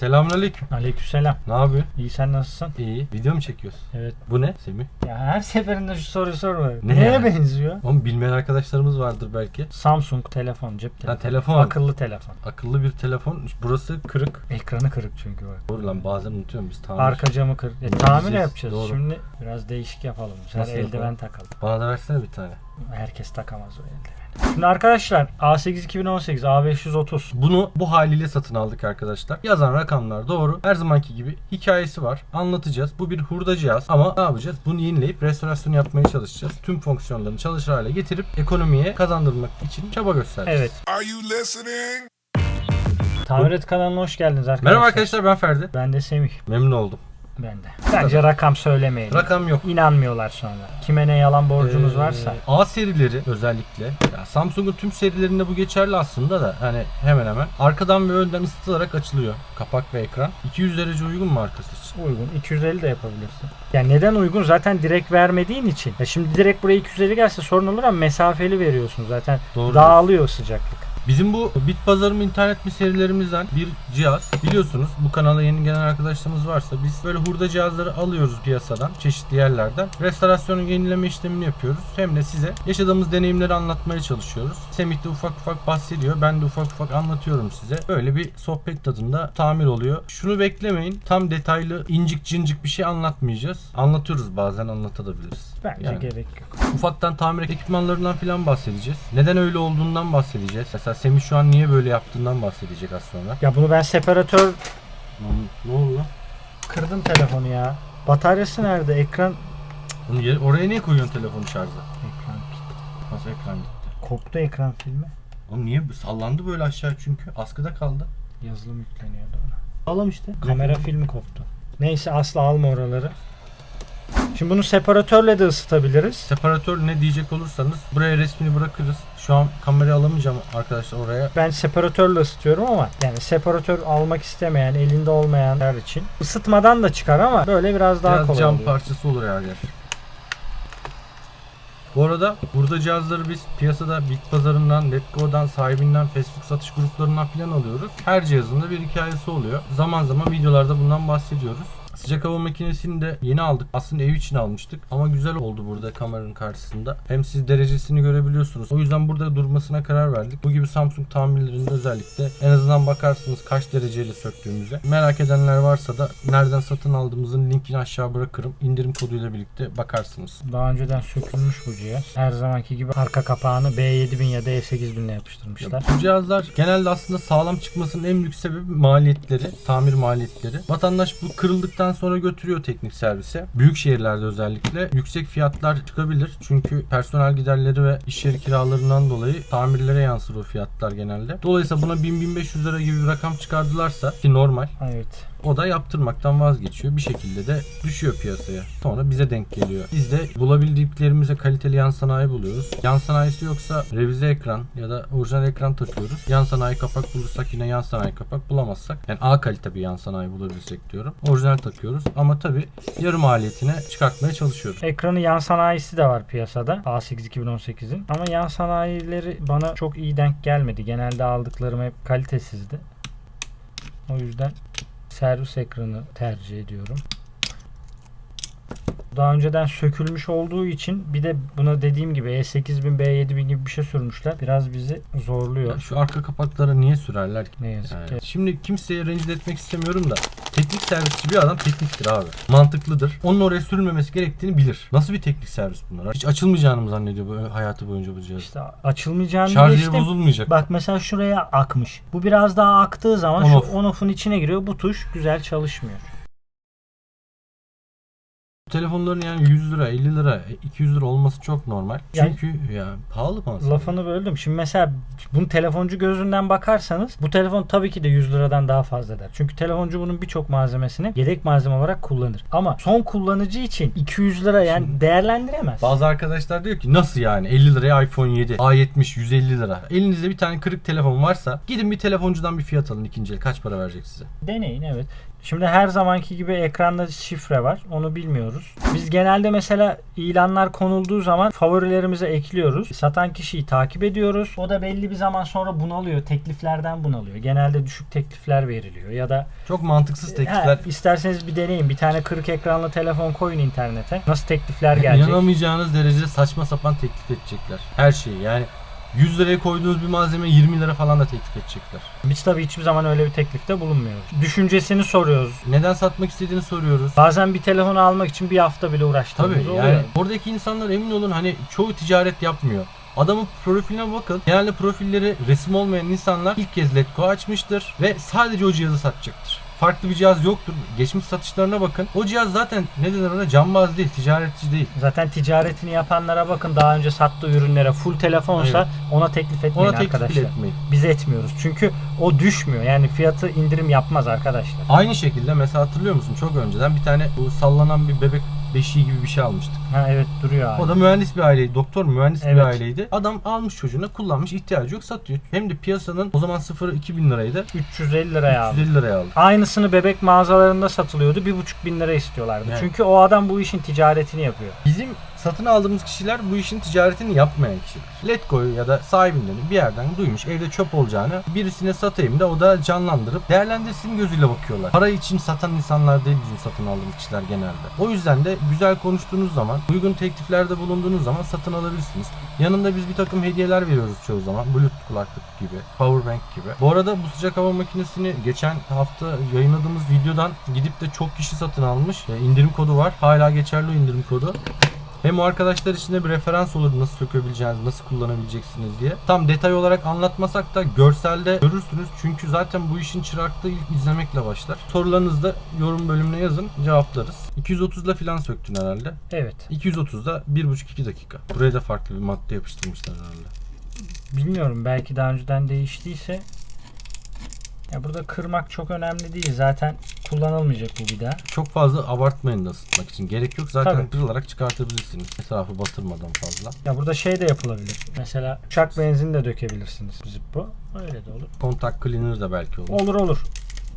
Selamünaleyküm. Aleykümselam. Ne yapıyorsun? İyi sen nasılsın? İyi. Video mu çekiyorsun? Evet. Bu ne Semih? Ya her seferinde şu soruyu sorma. Ne Neye yani? benziyor? Oğlum bilmeyen arkadaşlarımız vardır belki. Samsung telefon, cep telefonu. Ha telefon. Akıllı telefon. Akıllı bir telefon. Burası kırık. Ekranı kırık çünkü bak. Doğru lan bazen unutuyorum biz tamir. Arka camı kırık. E, tamir yapacağız. doğru. Şimdi biraz değişik yapalım. Sen eldiven yapalım? takalım. Bana da versene bir tane. Herkes takamaz o eldiveni. Şimdi arkadaşlar A8 2018, A530. Bunu bu haliyle satın aldık arkadaşlar. Yazan rakamlar doğru. Her zamanki gibi hikayesi var. Anlatacağız. Bu bir hurda cihaz ama ne yapacağız? Bunu yenileyip restorasyon yapmaya çalışacağız. Tüm fonksiyonlarını çalışır hale getirip ekonomiye kazandırmak için çaba göstereceğiz. Evet. Are you listening? Tamirat kanalına hoş geldiniz arkadaşlar. Merhaba arkadaşlar ben Ferdi. Ben de Semih. Memnun oldum. Ben de. Bence rakam söylemeyelim. Rakam yok. İnanmıyorlar sonra. Kime ne yalan borcunuz Ee, varsa. A serileri özellikle. Ya Samsung'un tüm serilerinde bu geçerli aslında da hani hemen hemen. Arkadan ve önden ısıtılarak açılıyor kapak ve ekran. 200 derece uygun mu arkası için? Uygun. 250 de yapabilirsin. Yani neden uygun? Zaten direkt vermediğin için. Ya şimdi direkt buraya 250 gelse sorun olur ama mesafeli veriyorsun zaten. Doğru. Dağılıyor sıcaklık. Bizim bu bit pazarı mı internet mi serilerimizden bir cihaz. Biliyorsunuz bu kanala yeni gelen arkadaşlarımız varsa biz böyle hurda cihazları alıyoruz piyasadan çeşitli yerlerden. Restorasyonun yenileme işlemini yapıyoruz. Hem de size yaşadığımız deneyimleri anlatmaya çalışıyoruz. Semih de ufak ufak bahsediyor. Ben de ufak ufak anlatıyorum size. Böyle bir sohbet tadında tamir oluyor. Şunu beklemeyin. Tam detaylı incik cincik bir şey anlatmayacağız. Anlatıyoruz bazen anlatabiliriz. Bence Yani. gerek yok. Ufaktan tamir ekipmanlarından filan bahsedeceğiz. Neden öyle olduğundan bahsedeceğiz. Mesela Semih şu an niye böyle yaptığından bahsedecek sonra. Ya bunu ben separatör Ne oldu lan? kırdım telefonu ya. Bataryası nerede? Ekran Bunu yere- oraya niye koyuyorsun telefonu şarja? ekran Nasıl ekran gitti? koptu ekran filmi. Oğlum niye sallandı böyle aşağı çünkü askıda kaldı. Yazılım yükleniyordu ona. Alam işte. Kamera filmi koptu. Neyse asla alma oraları. Şimdi bunu separatörle de ısıtabiliriz. Separatör ne diyecek olursanız buraya resmini bırakırız. Şu an kamerayı alamayacağım arkadaşlar oraya. Ben separatörle ısıtıyorum ama yani separatör almak istemeyen, elinde olmayanlar için ısıtmadan da çıkar ama böyle biraz daha Biraz kolay cam oluyor. parçası olur her yer. Bu arada burada cihazları biz piyasada bit pazarından, Letgo'dan, sahibinden, Facebook satış gruplarından filan alıyoruz. Her cihazın da bir hikayesi oluyor. Zaman zaman videolarda bundan bahsediyoruz. Sıcak hava makinesini de yeni aldık. Aslında ev için almıştık ama güzel oldu burada kameranın karşısında. Hem siz derecesini görebiliyorsunuz. O yüzden burada durmasına karar verdik. Bu gibi Samsung tamirlerinde özellikle en azından bakarsınız kaç dereceyle söktüğümüze. Merak edenler varsa da nereden satın aldığımızın linkini aşağı bırakırım. İndirim koduyla birlikte bakarsınız. Daha önceden sökülmüş bu cihaz. Her zamanki gibi arka kapağını B7000 ya da E8000'le yapıştırmışlar. Bu cihazlar genelde aslında sağlam çıkmasının en büyük sebebi maliyetleri, tamir maliyetleri. Vatandaş bu kırıldıktan sonra götürüyor teknik servise. Büyük şehirlerde özellikle yüksek fiyatlar çıkabilir. Çünkü personel giderleri ve iş yeri kiralarından dolayı tamirlere yansır o fiyatlar genelde. Dolayısıyla buna 1000-1500 lira gibi bir rakam çıkardılarsa ki normal Evet. O da yaptırmaktan vazgeçiyor. Bir şekilde de düşüyor piyasaya. Sonra bize denk geliyor. Biz de bulabildiklerimize kaliteli yan sanayi buluyoruz. Yan sanayisi yoksa revize ekran ya da orijinal ekran takıyoruz. Yan sanayi kapak bulursak yine yan sanayi kapak bulamazsak yani A kalite bir yan sanayi bulabilirsek diyorum. Orijinal takıyoruz ama tabi yarım maliyetine çıkartmaya çalışıyoruz. Ekranı yan sanayisi de var piyasada. A8 2018'in. Ama yan sanayileri bana çok iyi denk gelmedi. Genelde aldıklarım hep kalitesizdi. O yüzden servis ekranı tercih ediyorum. Daha önceden sökülmüş olduğu için bir de buna dediğim gibi E E8000 B7000 gibi bir şey sürmüşler. Biraz bizi zorluyor. Ya şu arka kapaklara niye sürerler ki? Ne yazık Yani ki. Şimdi kimseye rencide etmek istemiyorum da teknik servisçi bir adam tekniktir abi. Mantıklıdır. Onun oraya sürülmemesi gerektiğini bilir. Nasıl bir teknik servis bunlar? Hiç açılmayacağını mı zannediyor bu hayatı boyunca bu cihaz? İşte açılmayacağını Şarjı geçtim. bozulmayacak. Bak mesela şuraya akmış. Bu biraz daha aktığı zaman On şu off. on off'un içine giriyor. Bu tuş güzel çalışmıyor. Telefonların yani 100 lira, 50 lira, 200 lira olması çok normal. Yani- Çünkü ya pahalı mı Lafını böldüm. Şimdi mesela bunu telefoncu gözünden bakarsanız bu telefon tabii ki de 100 liradan daha fazla eder. Çünkü telefoncu bunun birçok malzemesini yedek malzeme olarak kullanır. Ama son kullanıcı için 200 lira yani değerlendiremez. Bazı arkadaşlar diyor ki nasıl yani 50 liraya iPhone 7, A70 150 lira. Elinizde bir tane kırık telefon varsa gidin bir telefoncudan bir fiyat alın ikinci el. Kaç para verecek size? Deneyin evet. Şimdi her zamanki gibi ekranda şifre var. Onu bilmiyoruz. Biz genelde mesela ilanlar konulduğu zaman favorilerimize ekliyoruz. Satan kişiyi takip ediyoruz. O da belli bir zaman sonra bunalıyor. Tekliflerden bunalıyor. Genelde düşük teklifler veriliyor ya da Çok mantıksız teklifler. Ha, isterseniz bir deneyin. Bir tane kırık ekranlı telefon koyun internete. Nasıl teklifler gelecek? İnanamayacağınız derecede saçma sapan teklif edecekler. Her şeyi yani 100 liraya koyduğunuz bir malzeme 20 lira falan da teklif edecekler. Biz tabii hiçbir zaman öyle bir teklifte bulunmuyoruz. Düşüncesini soruyoruz. Neden satmak istediğini soruyoruz. Bazen bir telefonu almak için bir hafta bile uğraştığımız Tabii oluyor. yani oradaki insanlar emin olun hani çoğu ticaret yapmıyor. Adamın profiline bakın. Genelde profilleri resim olmayan insanlar ilk kez Letgo açmıştır ve sadece o cihazı satacaktır. Farklı bir cihaz yoktur. Geçmiş satışlarına bakın. O cihaz zaten ne denir ona cambaz değil, ticaretçi değil. Zaten ticaretini yapanlara bakın daha önce sattığı ürünlere full telefonsa Evet. ona teklif etmeyin Ona teklif arkadaşlar. etmeyin. Biz etmiyoruz. Çünkü o düşmüyor. Yani fiyatı indirim yapmaz arkadaşlar. Aynı şekilde mesela hatırlıyor musun çok önceden bir tane bu sallanan bir bebek beşiği gibi bir şey almıştık. Ha evet duruyor abi. O da mühendis bir aileydi. Doktor mühendis bir Evet. aileydi. Adam almış çocuğuna kullanmış ihtiyacı yok satıyor. Hem de piyasanın o zaman sıfırı 2000 liraydı. 350 liraya aldı. 150 liraya aldı. Aynısını bebek mağazalarında satılıyordu. 1,5 bin lira istiyorlardı. Evet. Çünkü o adam bu işin ticaretini yapıyor. Bizim satın aldığımız kişiler bu işin ticaretini yapmayan kişiler. Letgo'yu ya da sahibinden bir yerden duymuş evde çöp olacağını birisine satayım da o da canlandırıp değerlendirsin gözüyle bakıyorlar. Para için satan insanlar değil bizim satın aldığımız kişiler genelde. O yüzden de güzel konuştuğunuz zaman, uygun tekliflerde bulunduğunuz zaman satın alabilirsiniz. Yanında biz bir takım hediyeler veriyoruz çoğu zaman. Bluetooth kulaklık gibi, powerbank gibi. Bu arada bu sıcak hava makinesini geçen hafta yayınladığımız videodan gidip de çok kişi satın almış. E, indirim kodu var. Hala geçerli o indirim kodu. Hem o arkadaşlar için de bir referans olur nasıl sökebileceğiniz, nasıl kullanabileceksiniz diye. Tam detay olarak anlatmasak da görselde görürsünüz. Çünkü zaten bu işin çıraklığı ilk izlemekle başlar. Sorularınızı da yorum bölümüne yazın, cevaplarız. 230'la filan söktün herhalde. Evet. 230'da 1,5-2 dakika. Buraya da farklı bir madde yapıştırmışlar herhalde. Bilmiyorum belki daha önceden değiştiyse. Ya burada kırmak çok önemli değil. Zaten kullanılmayacak bu bir daha. Çok fazla abartmayın da ısıtmak için. Gerek yok. Zaten Tabii. kırılarak çıkartabilirsiniz. Etrafı batırmadan fazla. Ya burada şey de yapılabilir. Mesela uçak benzini de dökebilirsiniz. Zippo. Öyle de olur. Kontak cleaner de belki olur. Olur olur.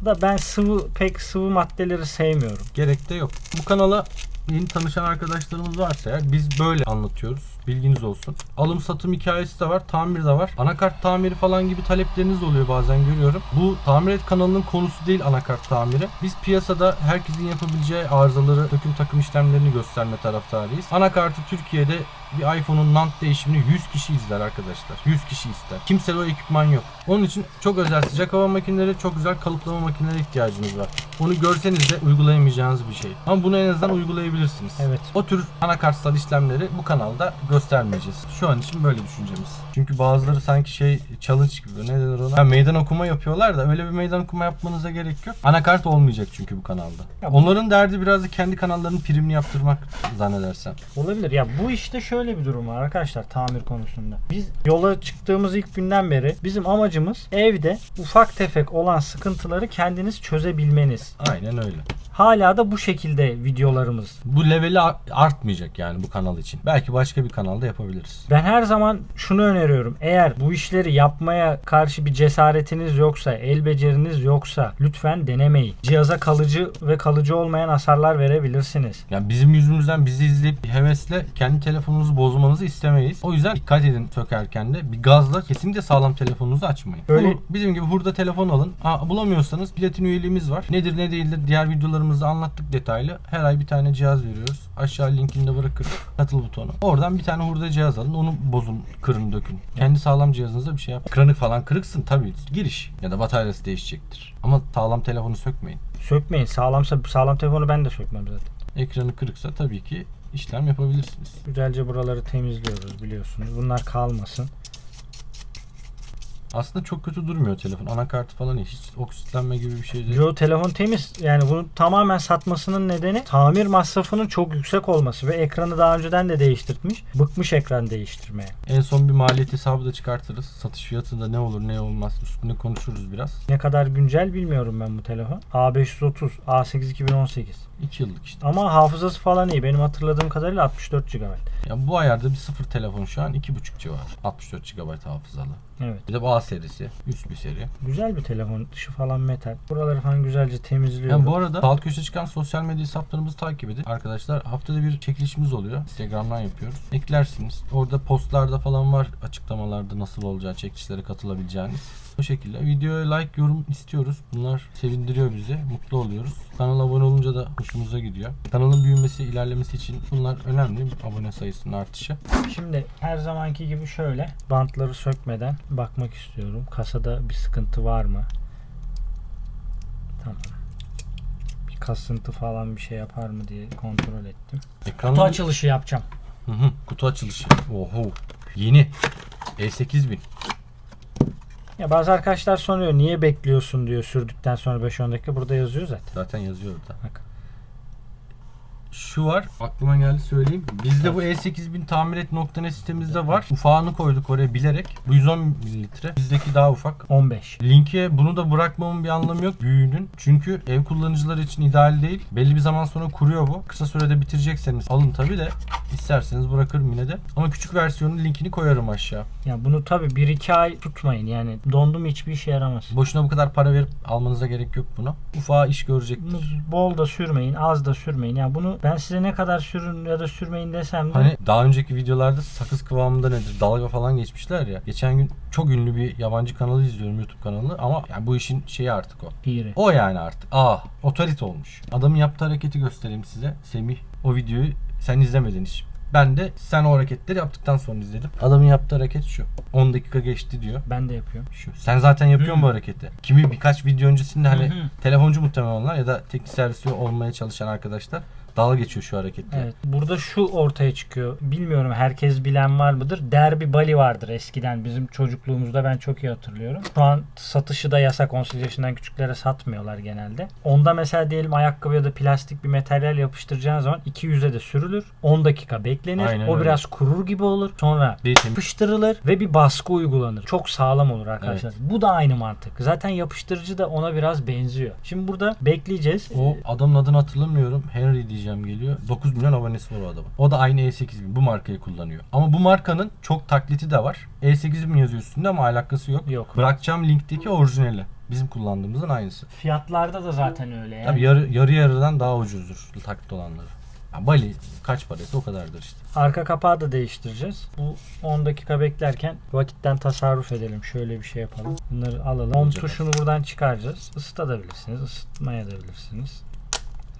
Da ben sıvı pek sıvı maddeleri sevmiyorum. Gerek de yok. Bu kanala yeni tanışan arkadaşlarımız varsa eğer biz böyle anlatıyoruz. Bilginiz olsun. Alım satım hikayesi de var, tamir de var. Anakart tamiri falan gibi talepleriniz oluyor bazen görüyorum. Bu tamir et kanalının konusu değil anakart tamiri. Biz piyasada herkesin yapabileceği arızaları, döküm takım işlemlerini gösterme taraftarıyız. Anakartı Türkiye'de bir iPhone'un NAND değişimini 100 kişi izler arkadaşlar. 100 kişi ister. Kimsede o ekipman yok. Onun için çok özel sıcak hava makineleri, çok güzel kalıplama makineleri ihtiyacınız var. Onu görseniz de uygulayamayacağınız bir şey. Ama bunu en azından uygulayabilirsiniz. Evet. O tür anakartsal işlemleri bu kanalda göstermeyeceğiz. Şu an için böyle düşüncemiz. Çünkü bazıları sanki şey challenge gibi ne denir ona? Ha, meydan okuma yapıyorlar da öyle bir meydan okuma yapmanıza gerek yok. Anakart olmayacak çünkü bu kanalda. Ya bu- Onların derdi biraz da kendi kanallarının primini yaptırmak zannedersem. Olabilir. Ya bu işte şöyle bir durum var arkadaşlar tamir konusunda. Biz yola çıktığımız ilk günden beri bizim amacımız evde ufak tefek olan sıkıntıları kendiniz çözebilmeniz. Aynen öyle. Hala da bu şekilde videolarımız. Bu leveli artmayacak yani bu kanal için. Belki başka bir kanalda yapabiliriz. Ben her zaman şunu öneriyorum. Eğer bu işleri yapmaya karşı bir cesaretiniz yoksa, el beceriniz yoksa lütfen denemeyin. Cihaza kalıcı ve kalıcı olmayan hasarlar verebilirsiniz. Yani bizim yüzümüzden bizi izleyip hevesle kendi telefonunuzu bozmanızı istemeyiz. O yüzden dikkat edin sökerken de bir gazla kesinlikle sağlam telefonunuzu açmayın. Öyle- Öyle bizim gibi hurda telefon alın. Aa, bulamıyorsanız platin üyeliğimiz var. Nedir ne değildir diğer videolarımızda anlattık detaylı. Her ay bir tane cihaz veriyoruz. Aşağı linkini de bırakırım. Katıl butonu. Oradan bir tane hurda cihaz alın. Onu bozun, kırın, dökün. Kendi sağlam cihazınızda bir şey yap. Kranı falan kırıksın tabii. Giriş ya da bataryası değişecektir. Ama sağlam telefonu sökmeyin. Sökmeyin. Sağlamsa sağlam telefonu ben de sökmem zaten. Ekranı kırıksa tabii ki işlem yapabilirsiniz. Güzelce buraları temizliyoruz biliyorsunuz. Bunlar kalmasın. Aslında çok kötü durmuyor telefon. Anakartı falan hiç oksitlenme gibi bir şey değil. Yo telefon temiz. Yani bunu tamamen satmasının nedeni tamir masrafının çok yüksek olması ve ekranı daha önceden de değiştirmiş. Bıkmış ekran değiştirmeye. En son bir maliyet hesabı da çıkartırız. Satış fiyatında ne olur ne olmaz üstünde konuşuruz biraz. Ne kadar güncel bilmiyorum ben bu telefon. A530, A8 2018. 2 yıllık işte. Ama hafızası falan iyi. Benim hatırladığım kadarıyla 64 GB. Ya bu ayarda bir sıfır telefon şu an 2,5 civarı. 64 GB hafızalı. Evet. Bir de bu A serisi. Üst bir seri. Güzel bir telefon. Dışı falan metal. Buraları falan güzelce temizliyor. Yani bu arada alt köşe çıkan sosyal medya hesaplarımızı takip edin. Arkadaşlar haftada bir çekilişimiz oluyor. Instagram'dan yapıyoruz. Eklersiniz. Orada postlarda falan var açıklamalarda nasıl olacağı, çekilişlere katılabileceğiniz. O şekilde. Videoya like, yorum istiyoruz. Bunlar sevindiriyor bizi. Mutlu oluyoruz. Kanala abone olunca da hoşumuza gidiyor. Kanalın büyümesi, ilerlemesi için bunlar önemli. Abone sayısının artışı. Şimdi her zamanki gibi şöyle bantları sökmeden bakmak istiyorum. Kasada bir sıkıntı var mı? Tamam. Bir kasıntı falan bir şey yapar mı diye kontrol ettim. Ekranın... Kutu açılışı yapacağım. Hı hı, kutu açılışı. Oho. Yeni. E E8000. Ya bazı arkadaşlar soruyor niye bekliyorsun diyor sürdükten sonra 5-10 dakika burada yazıyor zaten. Zaten yazıyor orada. Bak. Şu var. Aklıma geldi söyleyeyim. Bizde bu E8000 tamir et .net sitemizde var. Ufağını koyduk oraya bilerek. Bu 110 mililitre. Bizdeki daha ufak. 15. Linke bunu da bırakmamın bir anlamı yok büyüğünün. Çünkü ev kullanıcıları için ideal değil. Belli bir zaman sonra kuruyor bu. Kısa sürede bitirecekseniz alın tabi de. isterseniz bırakırım yine de. Ama küçük versiyonun linkini koyarım aşağı. Ya bunu tabi 1-2 ay tutmayın yani dondu mu hiçbir işe yaramaz. Boşuna bu kadar para verip almanıza gerek yok buna. Ufağı iş görecektir. bol da sürmeyin, az da sürmeyin. Yani bunu ben size ne kadar sürün ya da sürmeyin desem de Hani daha önceki videolarda sakız kıvamında nedir dalga falan geçmişler ya. Geçen gün çok ünlü bir yabancı kanalı izliyorum YouTube kanalı ama yani bu işin şeyi artık o. piri. O yani artık. Aa, otorite olmuş. Adamın yaptığı hareketi göstereyim size. Semih o videoyu sen izlemedin hiç. Ben de sen o hareketleri yaptıktan sonra izledim. Adamın yaptığı hareket şu. 10 dakika geçti diyor. Ben de yapıyorum. Şu. Sen zaten yapıyorsun Hı. bu hareketi. Kimi birkaç video öncesinde hani Hı hı. telefoncu muhtemelen onlar ya da teknik servisi olmaya çalışan arkadaşlar dalga geçiyor şu hareketle. Evet. Burada şu ortaya çıkıyor. Bilmiyorum herkes bilen var mıdır? Derby Bali vardır eskiden. Bizim çocukluğumuzda ben çok iyi hatırlıyorum. Şu an satışı da yasak. 18 yaşından küçüklere satmıyorlar genelde. Onda mesela diyelim ayakkabı ya da plastik bir materyal yapıştıracağın zaman 200'e de sürülür. 10 dakika beklenir. Aynen o öyle. biraz kurur gibi olur. Sonra tem- yapıştırılır ve bir baskı uygulanır. Çok sağlam olur arkadaşlar. Bu da aynı mantık. Zaten yapıştırıcı da ona biraz benziyor. Şimdi burada bekleyeceğiz. O adamın adını hatırlamıyorum. Henry diyeceğim geliyor. 9 milyon abonesi var o adamın. O da aynı E8000 bu markayı kullanıyor. Ama bu markanın çok takliti de var. E8000 yazıyor üstünde ama alakası yok. Yok. Bırakacağım linkteki orijinali. Bizim kullandığımızın aynısı. Fiyatlarda da zaten öyle yani. Tabii yarı, yarı yarıdan daha ucuzdur taklit olanları. Ya Bali kaç parası o kadardır işte. Arka kapağı da değiştireceğiz. Bu 10 dakika beklerken vakitten tasarruf edelim. Şöyle bir şey yapalım. Bunları alalım. 10 Olacak tuşunu buradan çıkaracağız. Isıtabilirsiniz, ısıtmaya da bilirsiniz.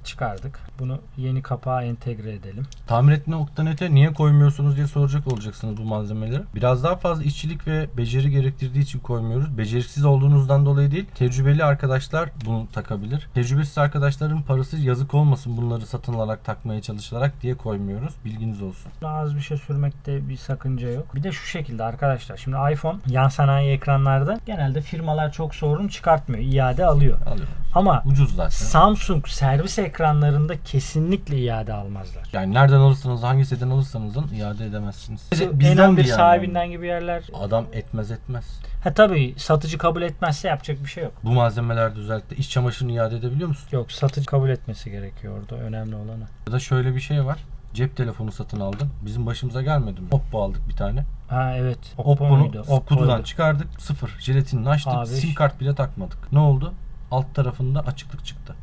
Çıkardık. Bunu yeni kapağa entegre edelim. Tamir etme.net'e niye koymuyorsunuz diye soracak olacaksınız bu malzemeleri. Biraz daha fazla işçilik ve beceri gerektirdiği için koymuyoruz. Beceriksiz olduğunuzdan dolayı değil. Tecrübeli arkadaşlar bunu takabilir. Tecrübesiz arkadaşların parası yazık olmasın bunları satın alarak takmaya çalışarak diye koymuyoruz. Bilginiz olsun. Az bir şey sürmekte bir sakınca yok. Bir de şu şekilde arkadaşlar. Şimdi iPhone yan sanayi ekranlarda genelde firmalar çok sorun çıkartmıyor. İade alıyor. Alıyorum. Ama Ucuz zaten. Samsung servis ekranlarında kesinlikle iade almazlar. Yani nereden alırsanız hangi siteden alırsanız alın iade edemezsiniz. Bizden N11 bir yani. sahibinden gibi yerler. Adam etmez etmez. Ha tabii satıcı kabul etmezse yapacak bir şey yok. Bu malzemelerde özellikle iç çamaşırını iade edebiliyor musun? Yok satıcı kabul etmesi gerekiyor orada önemli olan o. Ya da şöyle bir şey var. Cep telefonu satın aldın. Bizim başımıza gelmedi mi? Oppo aldık bir tane. Ha evet. Oppo Oppo'nu muydu? kutudan çıkardık. Sıfır. Jelatinini açtık. A5. Sim kart bile takmadık. Ne oldu? Alt tarafında açıklık çıktı.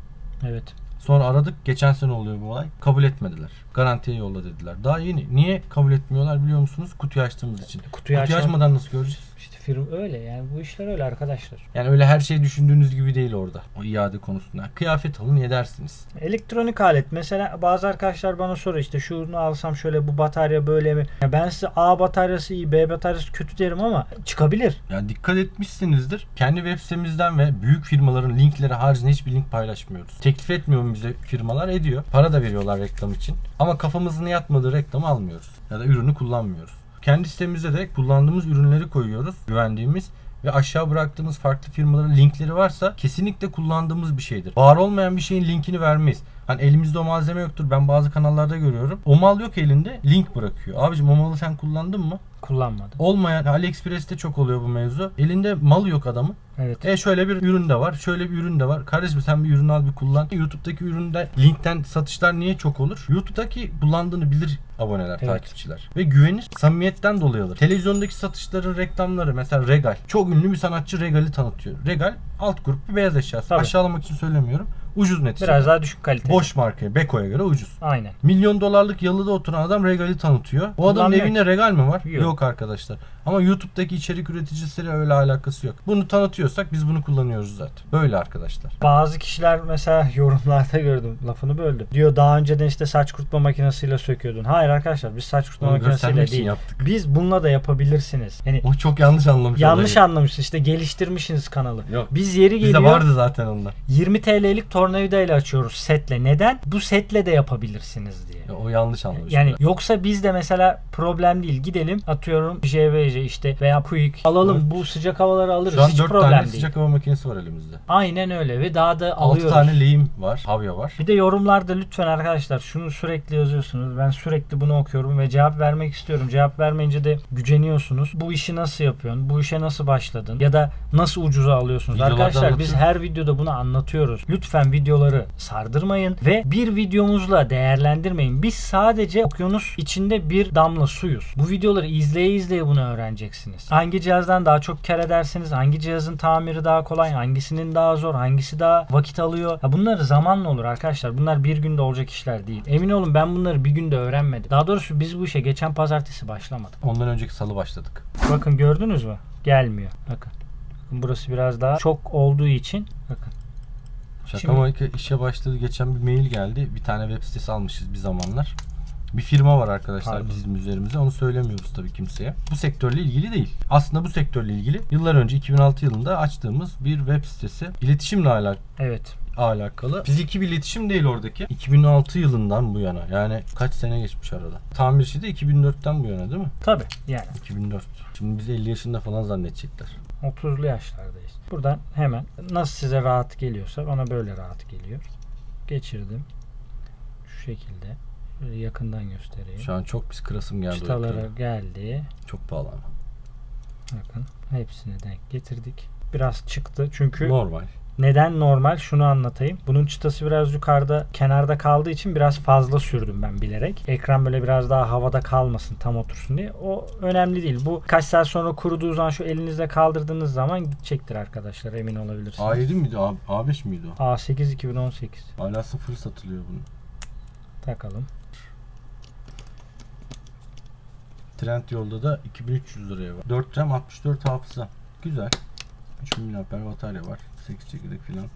Evet. Sonra aradık. Geçen sene oluyor bu olay. Kabul etmediler. Garantiye yolla dediler. Daha yeni. Niye kabul etmiyorlar biliyor musunuz? Kutuyu açtığımız için. Kutuyu Kutuyu açmadan nasıl göreceğiz? İşte firma öyle yani bu işler öyle arkadaşlar. Yani öyle her şey düşündüğünüz gibi değil orada. O iade konusunda. Kıyafet alın yedersiniz. Elektronik alet mesela bazı arkadaşlar bana soruyor işte şunu alsam şöyle bu batarya böyle mi? Ya ben size A bataryası iyi B bataryası kötü derim ama çıkabilir. Yani dikkat etmişsinizdir. Kendi web sitemizden ve büyük firmaların linkleri haricinde hiçbir link paylaşmıyoruz. Teklif etmiyor mu bize firmalar? Ediyor. Para da veriyorlar reklam için. Ama kafamızın yatmadığı reklamı almıyoruz. Ya da ürünü kullanmıyoruz. Kendi sitemizde de kullandığımız ürünleri koyuyoruz. Güvendiğimiz ve aşağı bıraktığımız farklı firmaların linkleri varsa kesinlikle kullandığımız bir şeydir. Var olmayan bir şeyin linkini vermeyiz. Hani elimizde o malzeme yoktur. Ben bazı kanallarda görüyorum. O mal yok elinde link bırakıyor. Abicim o malı sen kullandın mı? Kullanmadım. Olmayan AliExpress'te çok oluyor bu mevzu. Elinde mal yok adamın. Evet. E şöyle bir ürün de var. Şöyle bir ürün de var. Kardeşim sen bir ürün al bir kullan. YouTube'daki üründe linkten satışlar niye çok olur? YouTube'daki kullandığını bilir aboneler, Evet. takipçiler. Ve güvenir. Samimiyetten dolayı alır. Televizyondaki satışların reklamları mesela Regal. Çok ünlü bir sanatçı Regal'i tanıtıyor. Regal alt grup bir beyaz eşyası. Tabii. Aşağılamak için söylemiyorum. Ucuz neticede. Biraz daha düşük kalite. Boş markaya, Beko'ya göre ucuz. Aynen. Milyon dolarlık yalıda oturan adam Regal'i tanıtıyor. O adamın Kullanmıyor evinde Regal mi var? Yok. Yok. arkadaşlar. Ama YouTube'daki içerik üreticisiyle öyle alakası yok. Bunu tanıtıyorsak biz bunu kullanıyoruz zaten. Böyle arkadaşlar. Bazı kişiler mesela yorumlarda gördüm lafını böldüm. Diyor daha önceden işte saç kurutma makinesiyle söküyordun. Hayır arkadaşlar biz saç kurutma Onu makinesiyle değil. yaptık. Biz bununla da yapabilirsiniz. Yani O çok yanlış anlamış. yanlış olayı. anlamış işte geliştirmişsiniz kanalı. Yok. Biz yeri Bizde geliyor vardı zaten onlar. 20 TL'lik tornavida ile açıyoruz setle. Neden? Bu setle de yapabilirsiniz diye. Ya O yanlış anlamış. Yani yoksa biz de mesela problem değil. Gidelim atıyorum JVC işte veya Puig alalım Evet. bu sıcak havaları alırız. Şu an Hiç 4 problem tane değil. sıcak hava makinesi var elimizde. Aynen öyle ve daha da 6 alıyoruz. tane lehim var. Havya var. Bir de yorumlarda lütfen arkadaşlar şunu sürekli yazıyorsunuz. Ben sürekli bunu okuyorum ve cevap vermek istiyorum. Cevap vermeyince de güceniyorsunuz. Bu işi nasıl yapıyorsun? Bu işe nasıl başladın? Ya da nasıl ucuza alıyorsunuz? Videolarda arkadaşlar biz anlatıyoruz. her videoda bunu anlatıyoruz. Lütfen videoları sardırmayın ve bir videomuzla değerlendirmeyin. Biz sadece okyanus içinde bir damla suyuz. Bu videoları izleye izleye bunu öğreneceksiniz. Hangi cihazdan daha çok kar edersiniz? Hangi cihazın tamiri daha kolay? Hangisinin daha zor? Hangisi daha vakit alıyor? Ya bunları zamanla olur arkadaşlar. Bunlar bir günde olacak işler değil. Emin olun ben bunları bir günde öğrenmedim. Daha doğrusu biz bu işe geçen pazartesi başlamadık. Ondan önceki salı başladık. Bakın gördünüz mü? Gelmiyor. Bakın. Bakın burası biraz daha çok olduğu için bakın. Şaka Şimdi- maka işe başladı. Geçen bir mail geldi. Bir tane web sitesi almışız bir zamanlar. Bir firma var arkadaşlar Pardon. bizim üzerimize. Onu söylemiyoruz tabii kimseye. Bu sektörle ilgili değil. Aslında bu sektörle ilgili yıllar önce 2006 yılında açtığımız bir web sitesi. İletişimle alakalı Evet. alakalı. Fiziki bir iletişim değil oradaki. 2006 yılından bu yana. Yani kaç sene geçmiş arada. Tamirci de 2004'ten bu yana değil mi? Tabi yani 2004. Şimdi biz 50 yaşında falan zannedecekler. 30'lu yaşlardayız. Buradan hemen nasıl size rahat geliyorsa bana böyle rahat geliyor. Geçirdim. Şu şekilde. Şöyle yakından göstereyim. Şu an çok pis kırasım geldi. Çıtalara geldi. Çok pahalı ama. Bakın hepsini denk getirdik. Biraz çıktı çünkü Normal. Neden normal şunu anlatayım. Bunun çıtası biraz yukarıda kenarda kaldığı için biraz fazla sürdüm ben bilerek. Ekran böyle biraz daha havada kalmasın tam otursun diye. O önemli değil. Bu kaç saat sonra kuruduğu zaman şu elinizle kaldırdığınız zaman gidecektir arkadaşlar emin olabilirsiniz. A7 miydi? A- A5 miydi o? A8 2018 Hala sıfır satılıyor bunun. takalım. Trend yolda da 2300 liraya var. 4 RAM 64 hafıza. Güzel. 3000 mAh batarya var. 8 çekirdek filan.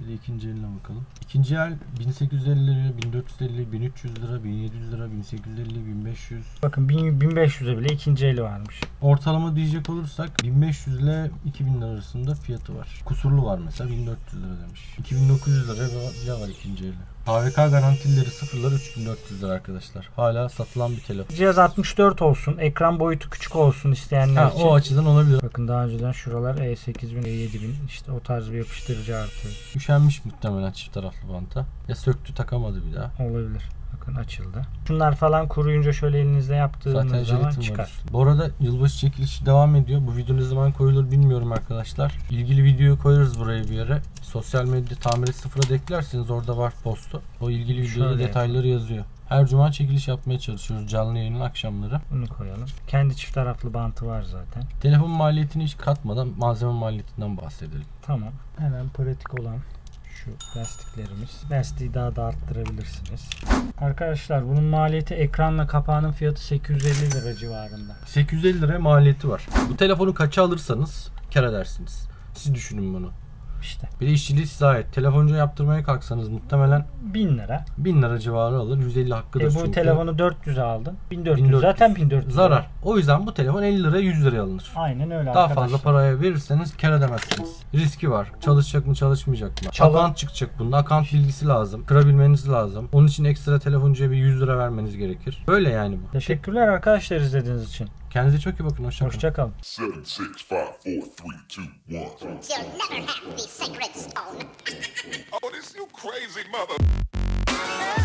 Bir de ikinci eline bakalım. İkinci el 1850 lira, 1450, 1300 lira, 1700 lira, 1850, 1500. Bakın 1000 1500'e bile ikinci eli varmış. Ortalama diyecek olursak 1500 ile 2000 lira arasında fiyatı var. Kusurlu var mesela 1400 lira demiş. 2900 lira bile var ikinci eli. HVK garantileri sıfırlar 3400 lira arkadaşlar. Hala satılan bir telefon. Cihaz 64 olsun. Ekran boyutu küçük olsun isteyenler Ha, için. o açıdan olabilir. Bakın daha önceden şuralar E E8000, E7000 işte o tarz bir yapıştırıcı artı Üşenmiş muhtemelen çift taraflı banta. Ya söktü takamadı bir daha. olabilir. Bakın açıldı. Şunlar falan kuruyunca şöyle elinizde yaptığınız Zaten zaman çıkar. var. Bu arada yılbaşı çekilişi devam ediyor. Bu video ne zaman koyulur bilmiyorum arkadaşlar. İlgili videoyu koyarız buraya bir yere. Sosyal medya tamiri sıfıra eklerseniz orada var postu. O ilgili videoda Şöyle detayları yazıyor. Her cuma çekiliş yapmaya çalışıyoruz canlı yayının akşamları. Bunu koyalım. Kendi çift taraflı bantı var zaten. Telefon maliyetini hiç katmadan malzeme maliyetinden bahsedelim. Tamam. Hemen pratik olan şu lastiklerimiz. Lastiği daha da arttırabilirsiniz. Arkadaşlar bunun maliyeti ekranla kapağının fiyatı 850 lira civarında. 850 liraya maliyeti var. Bu telefonu kaça alırsanız kar edersiniz. Siz düşünün bunu. İşte Bir de işçiliği size ait. Telefoncu yaptırmaya kalksanız muhtemelen 1000 lira. 1000 lira civarı alır. 150 hakkıdır E bu çünkü. telefonu 400'e aldın. 1400, 1400. zaten 1400. Zarar. lira. O yüzden bu telefon 50 liraya 100 liraya alınır. Aynen öyle Daha arkadaşlar. fazla paraya verirseniz kar edemezsiniz. Riski var. Çalışacak mı çalışmayacak mı? Çalan- Akant çıkacak bunun. Akant bilgisi lazım. Kırabilmeniz lazım. Onun için ekstra telefoncuya bir 100 lira vermeniz gerekir. Böyle yani bu. Teşekkürler arkadaşlar izlediğiniz için. Kendinize çok iyi bakın. Hoşçakalın. Hoşça kalın. Seven, six, five, four, three, two, one. You'll never have the sacred stone. oh, this you crazy mother.